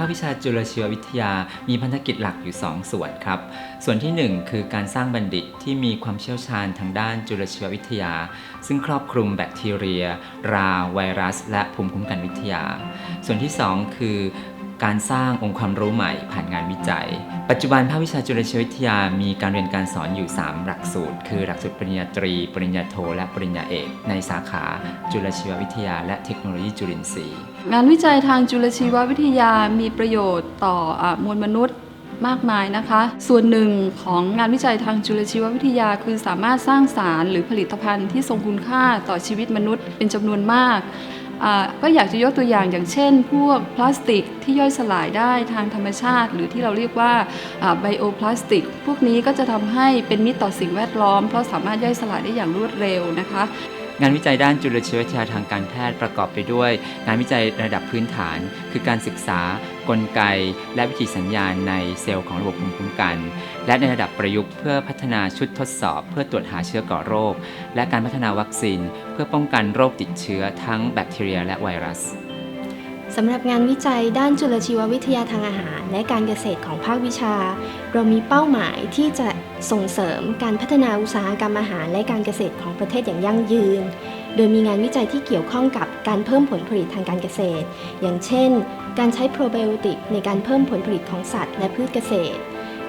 ภาควิชาจุลชีววิทยามีพันธกิจหลักอยู่ 2 ส่วนครับ ส่วนทีหนึ่1 คือการสร้างบัณฑิตที่มีความเชี่ยวชาญทางด้านจุลชีววิทยา ซึ่งครอบคลุมแบคทีเรีย รา ไวรัส และภูมิคุ้มกันวิทยา ส่วนที่ 2 คือ การสร้างองค์ความรู้ใหม่ผ่านงานวิจัย ปัจจุบันภาควิชาจุลชีววิทยามีการเรียนการสอนอยู่ 3 หลักสูตร คือหลักสูตรปริญญาตรี ปริญญาโท และปริญญาเอก ในสาขาจุลชีววิทยา และเทคโนโลยีจุลินทรีย์ งานวิจัยทางจุลชีววิทยามีประโยชน์ต่ออมวลมนุษย์มากมายนะคะ ส่วนหนึ่งของงานวิจัยทางจุลชีววิทยาคือสามารถสร้างสารหรือผลิตภัณฑ์ที่ทรงคุณค่าต่อชีวิตมนุษย์เป็นจำนวนมาก ก็อยากจะยกตัวอย่างอย่างเช่น พวกพลาสติกที่ย่อยสลายได้ทางธรรมชาติ หรือที่เราเรียกว่าไบโอพลาสติก พวกนี้ก็จะทำให้เป็นมิตรต่อสิ่งแวดล้อม เพราะสามารถย่อยสลายได้อย่างรวดเร็วนะคะงานวิจัยด้านจุลชีววิทยาทางการแพทย์ประกอบไปด้วย งานวิจัยระดับพื้นฐาน คือการศึกษา กลไก และวิธีสัญญาณในเซลล์ของระบบภูมิคุ้มกัน และในระดับประยุกต์เพื่อพัฒนาชุดทดสอบ เพื่อตรวจหาเชื้อก่อโรค และการพัฒนาวัคซีน เพื่อป้องกันโรคติดเชื้อทั้งแบคทีเรียและไวรัสสำหรับงานวิจัยด้านจุลชีววิทยาทางอาหาร และการเกษตรของภาควิชา เรามีเป้าหมายที่จะส่งเสริมการพัฒนาอุตสาหกรรมอาหารและการเกษตรของประเทศอย่างยั่งยืน โดยมีงานวิจัยที่เกี่ยวข้องกับการเพิ่มผลผลิตทางการเกษตร อย่างเช่น การใช้โปรไบโอติกในการเพิ่มผลผลิตของสัตว์และพืชเกษตร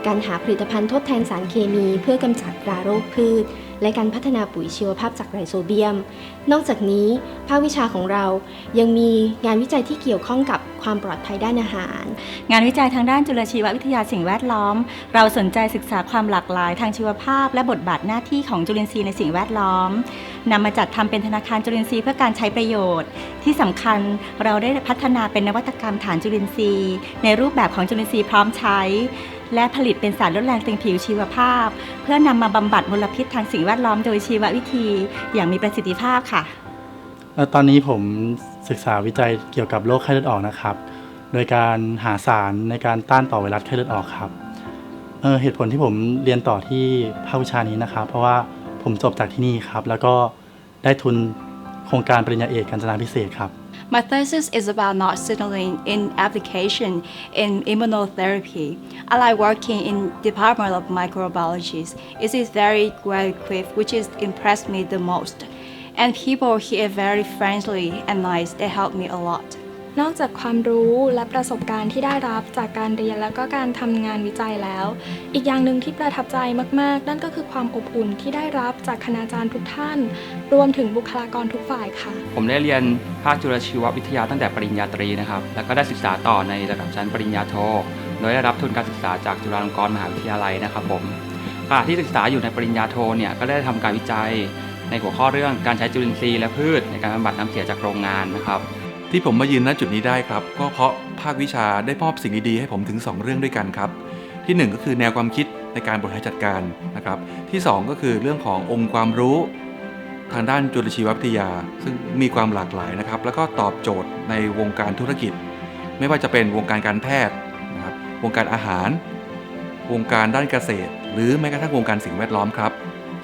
การหาผลิตภัณฑ์ทดแทนสารเคมีเพื่อกำจัดราโรคพืช และการพัฒนาปุ๋ยชีวภาพจากไรโซเบียม นอกจากนี้ ภาควิชาของเรายังมีงานวิจัยที่เกี่ยวข้องกับความปลอดภัยด้านอาหาร งานวิจัยทางด้านจุลชีววิทยาสิ่งแวดล้อม เราสนใจศึกษาความหลากหลายทางชีวภาพ และบทบาทหน้าที่ของจุลินทรีย์ในสิ่งแวดล้อม นำมาจัดทำเป็นธนาคารจุลินทรีย์เพื่อการใช้ประโยชน์ ที่สำคัญเราได้พัฒนาเป็นนวัตกรรมฐานจุลินทรีย์ ในรูปแบบของจุลินทรีย์พร้อมใช้ และผลิตเป็นสารลดแรงตึงผิวชีวภาพ เพื่อนำมาบำบัดมลพิษทางสิ่งแวดล้อมโดยชีววิธี อย่างมีประสิทธิภาพค่ะ ตอนนี้ผมศึกษาวิจัยเกี่ยวกับโรคไข้เลือดออกนะครับ โดยการหาสารในการต้านต่อไวรัสไข้เลือดออกครับเเหตุผลที่ผมเรียนต่อที่ภาควิชานี้นะครับ เพราะว่าผมจบจากที่นี่ครับ แล้วก็ ได้ทุนโครงการปริญญาเอกการจนาพิเศษครับ My thesis is about not signaling in application in immunotherapy. I like working in Department of Microbiology. It is very well equipped, which is impressed me the most. And people here are very friendly and nice. They help me a lot. นอกจากความรู้และประสบการณ์ที่ได้รับจากการเรียนแล้วก็การทำงานวิจัยแล้ว อีกอย่างหนึ่งที่ประทับใจมาก ๆ นั่นก็คือความอบอุ่นที่ได้รับจากคณาจารย์ทุกท่าน รวมถึงบุคลากรทุกฝ่ายค่ะ ผมได้เรียนภาคจุลชีววิทยาตั้งแต่ปริญญาตรีนะครับ แล้วก็ได้ศึกษาต่อในระดับชั้นปริญญาโท โดยได้รับทุนการศึกษาจากจุฬาลงกรณ์มหาวิทยาลัยนะครับผมขณะที่ศึกษาอยู่ในปริญญาโทเนี่ยก็ได้ทำการวิจัยในหัวข้อเรื่องการใช้จุลินทรีย์และพืชในการบำบัดน้ำเสียจากโรงงานนะครับ ที่ผมมายืนณจุดนี้ได้ครับ ก็เพราะภาควิชาได้มอบสิ่งดีๆให้ผมถึง 2 เรื่องด้วยกันครับ ที่ 1 ก็คือแนวความคิดในการบริหารจัดการนะครับ ที่ 2 ก็คือเรื่องขององค์ความรู้ ทางด้านจุลชีววิทยา ซึ่งมีความหลากหลายนะครับ แล้วก็ตอบโจทย์ในวงการธุรกิจ ไม่ว่าจะเป็นวงการการแพทย์นะครับวงการอาหาร วงการด้านเกษตร หรือแม้กระทั่งวงการสิ่งแวดล้อมครับ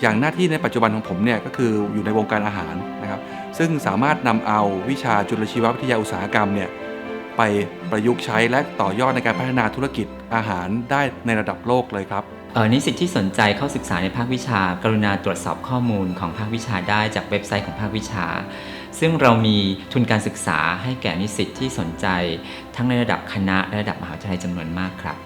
อย่างหน้าที่ในปัจจุบันของผมเนี่ยก็คืออยู่ในวงการอาหารนะครับ ซึ่งสามารถนำเอาวิชาจุลชีววิทยาอุตสาหกรรมเนี่ยไปประยุกต์ใช้และต่อยอดในการพัฒนาธุรกิจอาหารได้ในระดับโลกเลยครับออนิสิตที่สนใจเข้าศึกษาในภาควิชา กรุณาตรวจสอบข้อมูลของภาควิชาได้จากเว็บไซต์ของภาควิชา ซึ่งเรามีทุนการศึกษาให้แก่นิสิตที่สนใจ ทั้งในระดับคณะและระดับมหาวิทยาลัยจำนวนมากครับ